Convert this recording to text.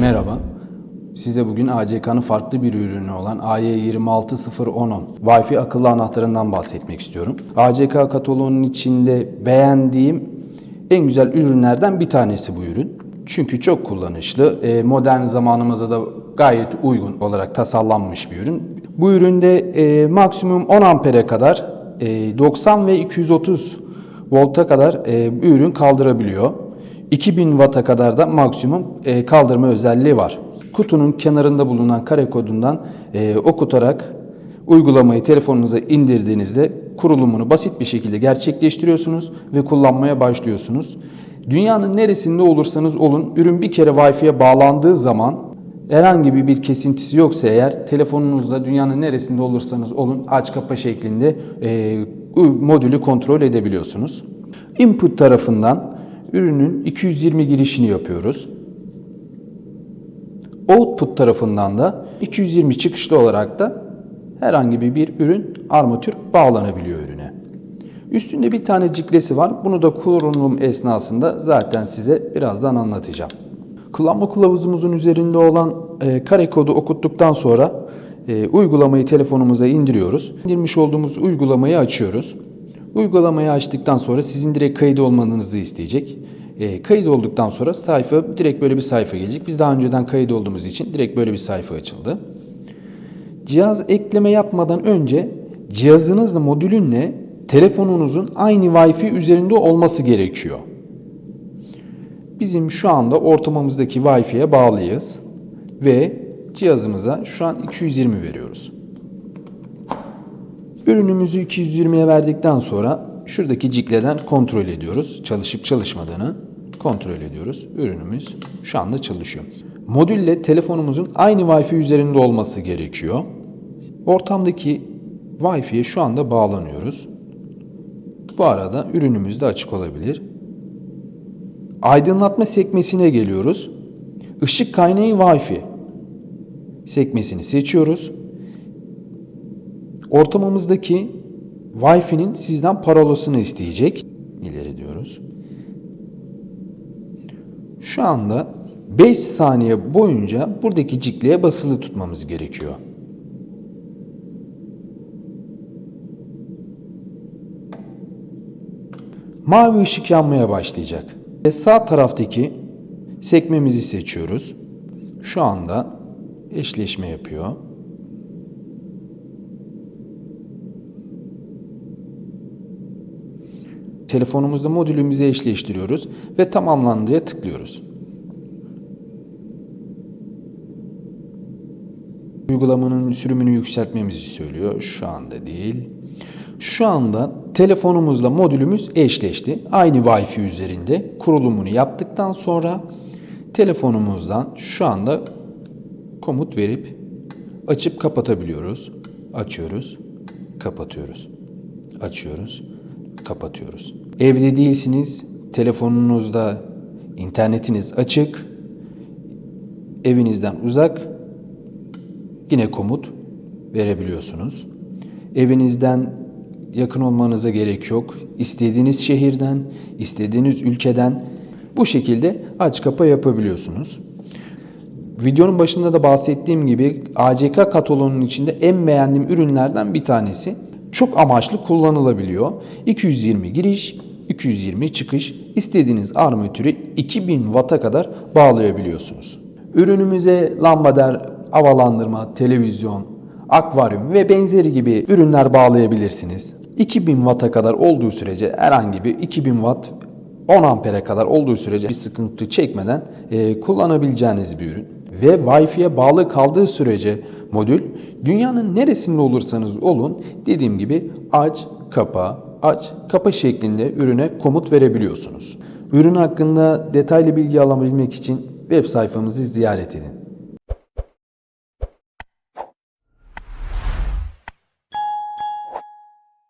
Merhaba. Size bugün ACK'nın farklı bir ürünü olan AY26010'un Wi-Fi akıllı anahtarından bahsetmek istiyorum. ACK kataloğunun içinde beğendiğim en güzel ürünlerden bir tanesi bu ürün. Çünkü çok kullanışlı, e, modern zamanımıza da gayet uygun olarak tasarlanmış bir ürün. Bu üründe e, maksimum 10 ampere kadar e, 90 ve 230 volta kadar e, bir ürün kaldırabiliyor. 2000 Watt'a kadar da maksimum e, kaldırma özelliği var. Kutunun kenarında bulunan kare kodundan e, okutarak uygulamayı telefonunuza indirdiğinizde kurulumunu basit bir şekilde gerçekleştiriyorsunuz ve kullanmaya başlıyorsunuz. Dünyanın neresinde olursanız olun ürün bir kere Wi-Fi'ye bağlandığı zaman herhangi bir, kesintisi yoksa eğer telefonunuzda dünyanın neresinde olursanız olun aç kapa şeklinde e, modülü kontrol edebiliyorsunuz. Input tarafından ürünün 220 girişini yapıyoruz. Output tarafından da 220 çıkışlı olarak da herhangi bir, bir ürün armatür bağlanabiliyor ürüne. Üstünde bir tane ciklesi var. Bunu da kullanım esnasında zaten size birazdan anlatacağım. Kullanma kılavuzumuzun üzerinde olan e, kare kodu okuttuktan sonra e, uygulamayı telefonumuza indiriyoruz. İndirmiş olduğumuz uygulamayı açıyoruz. Uygulamayı açtıktan sonra sizin direkt kayıt olmanızı isteyecek. E, kayıt olduktan sonra sayfa direkt böyle bir sayfa gelecek. Biz daha önceden kayıt olduğumuz için direkt böyle bir sayfa açıldı. Cihaz ekleme yapmadan önce cihazınızla modülünle telefonunuzun aynı Wi-Fi üzerinde olması gerekiyor. Bizim şu anda ortamımızdaki Wi-Fi'ye bağlıyız ve cihazımıza şu an 220 veriyoruz. Ürünümüzü 220'ye verdikten sonra şuradaki cikleden kontrol ediyoruz. Çalışıp çalışmadığını kontrol ediyoruz. Ürünümüz şu anda çalışıyor. Modülle telefonumuzun aynı Wi-Fi üzerinde olması gerekiyor. Ortamdaki Wi-Fi'ye şu anda bağlanıyoruz. Bu arada ürünümüz de açık olabilir. Aydınlatma sekmesine geliyoruz. Işık kaynağı Wi-Fi sekmesini seçiyoruz. Ortamımızdaki Wi-Fi'nin sizden parolasını isteyecek. İleri diyoruz. Şu anda 5 saniye boyunca buradaki cikliğe basılı tutmamız gerekiyor. Mavi ışık yanmaya başlayacak. Ve sağ taraftaki sekmemizi seçiyoruz. Şu anda eşleşme yapıyor. Telefonumuzda modülümüzü eşleştiriyoruz ve tamamlandıya tıklıyoruz. Uygulamanın sürümünü yükseltmemizi söylüyor. Şu anda değil. Şu anda telefonumuzla modülümüz eşleşti. Aynı Wi-Fi üzerinde kurulumunu yaptıktan sonra telefonumuzdan şu anda komut verip açıp kapatabiliyoruz. Açıyoruz, kapatıyoruz. Açıyoruz, kapatıyoruz. Evde değilsiniz, telefonunuzda internetiniz açık, evinizden uzak yine komut verebiliyorsunuz. Evinizden yakın olmanıza gerek yok. İstediğiniz şehirden, istediğiniz ülkeden bu şekilde aç kapa yapabiliyorsunuz. Videonun başında da bahsettiğim gibi ACK kataloğunun içinde en beğendiğim ürünlerden bir tanesi. Çok amaçlı kullanılabiliyor. 220 giriş, 220 çıkış, istediğiniz armatürü 2000 Watt'a kadar bağlayabiliyorsunuz. Ürünümüze lambader, havalandırma, televizyon, akvaryum ve benzeri gibi ürünler bağlayabilirsiniz. 2000 Watt'a kadar olduğu sürece herhangi bir 2000 Watt 10 ampere kadar olduğu sürece bir sıkıntı çekmeden e, kullanabileceğiniz bir ürün. Ve Wi-Fi'ye bağlı kaldığı sürece modül dünyanın neresinde olursanız olun dediğim gibi aç, kapa, aç, kapa şeklinde ürüne komut verebiliyorsunuz. Ürün hakkında detaylı bilgi alabilmek için web sayfamızı ziyaret edin.